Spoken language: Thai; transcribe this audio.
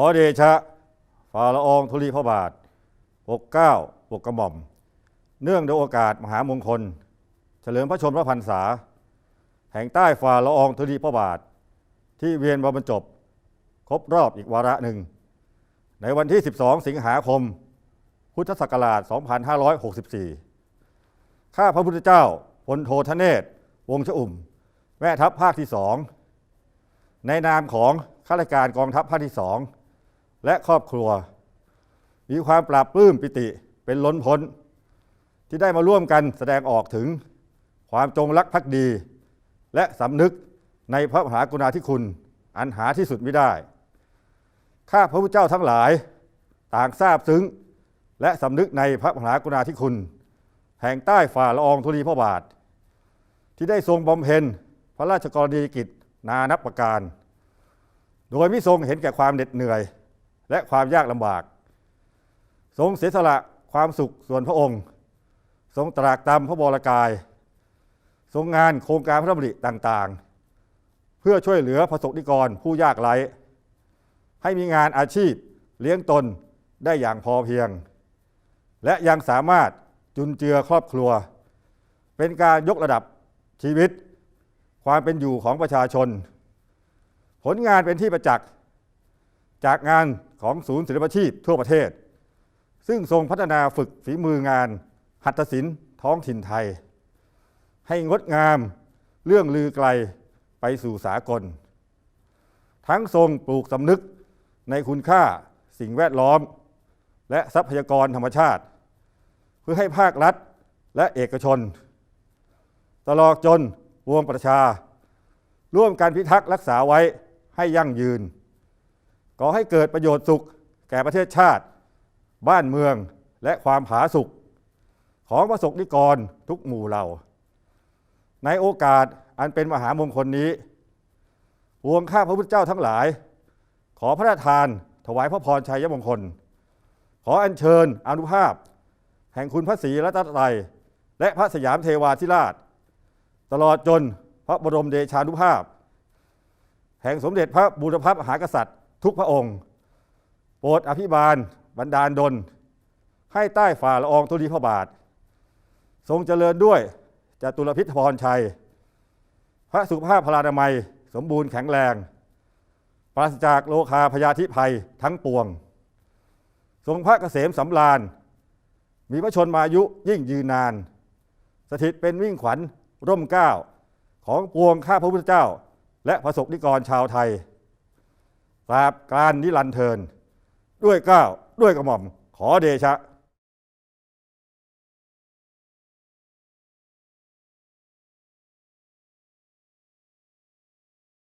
อเดชะฝ่าละอองธุลีพระบาท ปกเก้าปกกระหม่อม เนื่องในโอกาสมหามงคล เฉลิมพระชนมพระพรรษา แห่งใต้ฝ่าละอองธุลีพระบาท ที่เวียนมาบรรจบ ครบรอบอีกวาระหนึ่ง ในวันที่ 12 สิงหาคม พุทธศักราช 2564 ข้าพระพุทธเจ้าพลโททเนศ วงชอุ่ม แม่ทัพภาคที่สองในนามของข้าราชการกองทัพภาคที่สอง และครอบครัว มีความปราบปลื้มปิติเป็นล้นพ้น ที่ได้มาร่วมกันแสดงออกถึงความจงรักภักดี และสำนึกในพระมหากรุณาธิคุณ อันหาที่สุดไม่ได้ ข้าพระพุทธเจ้าทั้งหลายต่างทราบซึ้ง และสำนึกในพระมหากรุณาธิคุณ แห่งใต้ฝ่าละอองธุลีพระบาท ที่ได้ทรงบำเพ็ญพระราชกรณียกิจนานับประการ โดยไม่ทรงเห็นแก่ความเหน็ดเหนื่อย และความยากลำบาก ทรงเสียสละความสุขส่วนพระองค์ ทรงตรากตรำพระบรกาย ทรงงานโครงการพระดำริต่างๆ เพื่อช่วยเหลือประสบนิกรผู้ยากไร้ ให้มีงานอาชีพเลี้ยงตนได้อย่างพอเพียง และยังสามารถจุนเจือครอบครัว เป็นการยกระดับชีวิต ความเป็นอยู่ของประชาชน ผลงานเป็นที่ประจักษ์ จากงานของศูนย์ศิลปาชีพทั่วประเทศ ซึ่งทรงพัฒนาฝึกฝีมืองานหัตถศิลป์ท้องถิ่นไทย ให้งดงามเรื่องลือไกลไปสู่สากล ทั้งทรงปลูกสำนึกในคุณค่าสิ่งแวดล้อม และทรัพยากรธรรมชาติ เพื่อให้ภาครัฐและเอกชน ตลอดจนวงประชา ร่วมกันพิทักษ์รักษาไว้ให้ยั่งยืน ก่อให้เกิดประโยชน์สุข แก่ประเทศชาติ บ้านเมืองและความผาสุกของประสบนิกรทุกหมู่เหล่า ในโอกาสอันเป็นมหามงคลนี้วงข้าพระพุทธเจ้าทั้งหลาย ขอพระราชทาน ถวายพระพรชัยมงคล ขออัญเชิญอนุภาพ แห่งคุณพระศรีรัตนตรัยและพระสยามเทวาธิราช ตลอดจนพระบรมเดชานุภาพ แห่งสมเด็จพระบูรพมหากษัตริย์ ทุกพระองค์ โปรดอภิบาลบันดาลดล ให้ใต้ฝ่าละอองธุลีพระบาท ทรงเจริญด้วยจตุรพิธพรชัย พระสุขภาพพลานามัย สมบูรณ์แข็งแรง ปราศจากโลคาพยาธิภัยทั้งปวง ทรงพระเกษมสำราญ มีพระชนมายุยิ่งยืนนาน สถิตเป็นวิ่งขวัญร่มเก้าของปวงข้าพระพุทธเจ้า และพระสกนิกรชาวไทย ตราบการนิรันเทิน ด้วยเกล้าวด้วยกระหม่อมขอเดชะ